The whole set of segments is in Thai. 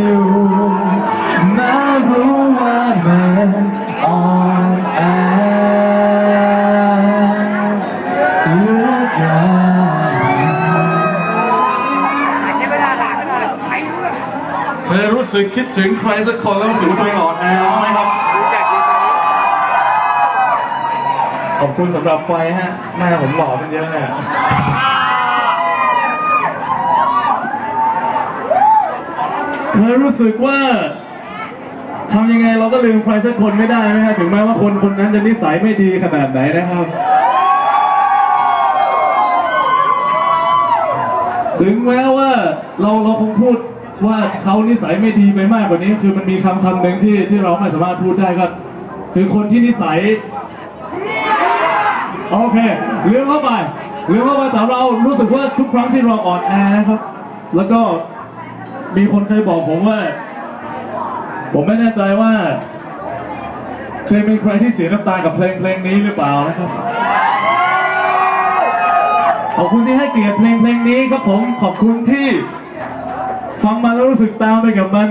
อยู่แม้รู้ว่ามันอ่อนแอเหลือเกินเคยรู้สึกคิดถึงใครสักคนแล้วรู้สึกว่าตัวเองอ่อนแอบ้างไหมครับ ขอบคุณสำหรับไฟฮะ หน้าผมหล่อเป็นเยอะเนี่ย เคยรู้สึกว่าทำยังไงเราก็ลืมใครสักคนไม่ได้ไหมฮะถึงแม้ว่าคนคนนั้นจะนิสัยไม่ดีขนาดไหนนะครับ ถึงแม้ว่าเราเราคงพูดว่าเขานิสัยไม่ดีไปมากกว่านี้ คือมันมีคำคำหนึ่งที่ที่เราไม่สามารถพูดได้ก็คือคนที่นิสัยโอเคลืมเข้าไปลืมเข้าไปแต่เรารู้สึกว่าทุกครั้งที่เราอ่อนแอครับ แล้วก็ มีคนเคยบอกผมว่า ผมไม่แน่ใจว่า เคยมีใครที่เสียน้ำตากับเพลงเพลงนี้หรือเปล่านะครับ ขอบคุณที่ให้เกียรติเพลงเพลงนี้ครับผมขอบคุณที่ ฟังมาแล้วรู้สึกตามไปกับมัน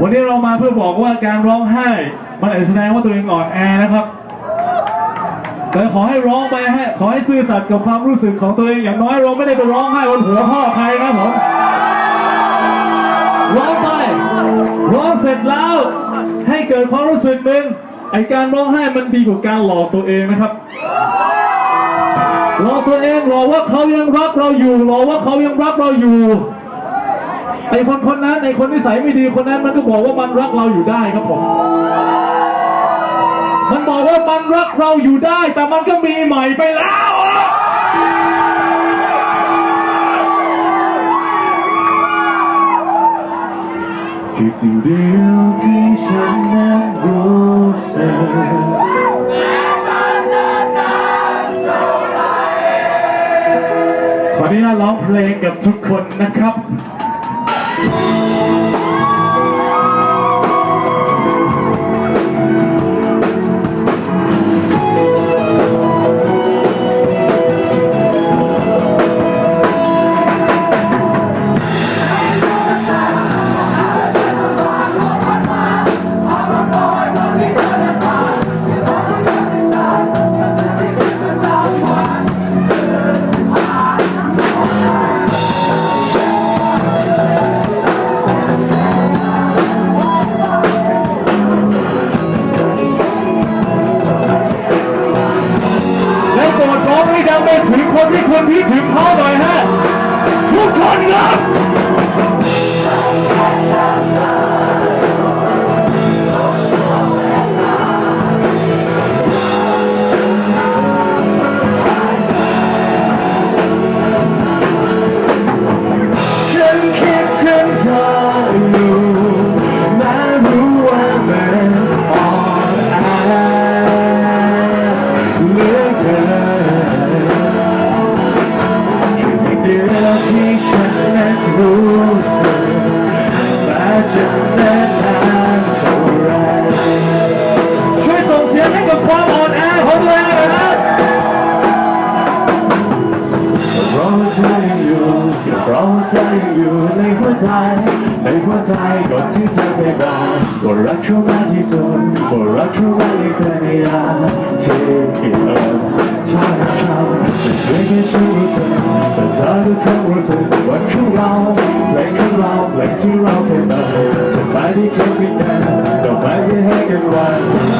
วันนี้เรามาเพื่อบอกว่าการร้องไห้ มันอาจจะแสดงว่าตัวเองอ่อนแอนะครับ แต่ขอให้ร้องไปฮะขอให้ซื่อสัตย์กับความรู้สึกของตัวเองอย่างน้อยเราไม่ได้ไปร้องไห้บนหัวพ่อใครนะผมร้องไปร้องเสร็จแล้ว ให้เกิดความรู้สึกหนึ่งไอการร้องไห้มันดีกว่าการหลอกตัวเองนะครับหลอกตัวเองหลอกว่าเขายังรักเราอยู่หลอกว่าเขายังรักเราอยู่ไอคนคนนั้นไอคนนิสัยไม่ดีคนนั้นมันก็บอกว่ามันรักเราอยู่ได้ครับผม มันบอกว่ามันรักเราอยู่ได้ แต่มันก็มีใหม่ไปแล้ว คือสิ่งเดียวที่ฉันนั้นรู้สึกขออนุญาตร้องเพลงกับทุกคนนะครับ คนที่ควรที่ถึงเขาหน่อยฮะทุกคนครับ รอเธอยังอยู่ในหัวใจ ในหัวใจก่อนที่เธอไปบอกว่ารักเขามากที่สุดว่ารักเขามากที่สุดในยามที่เออเธอและเขาเป็นเพียงแค่ฉันรู้สึกแต่เธอก็คงรู้สึกว่าของเราเพลงของเราเพลงที่เราเคยเติมจะไปที่เคยที่เดิมดอกไม้ที่ให้กันวัน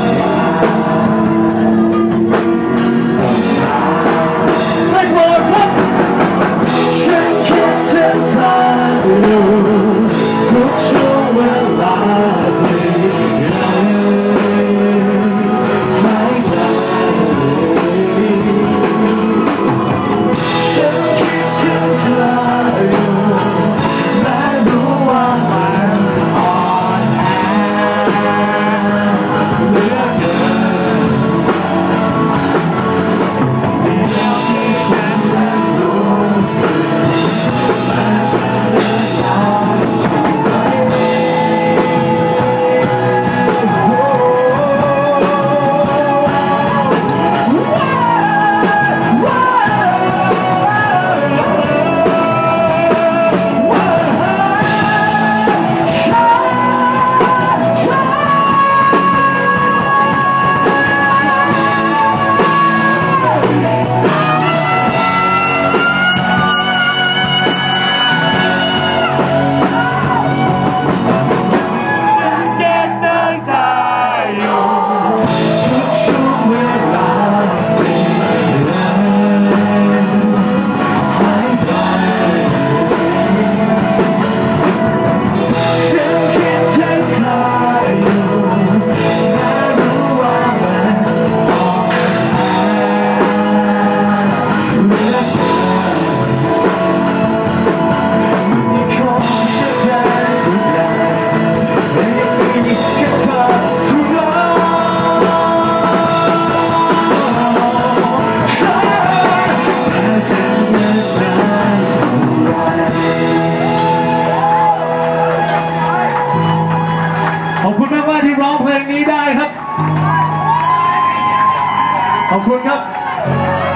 ขอบคุณครับ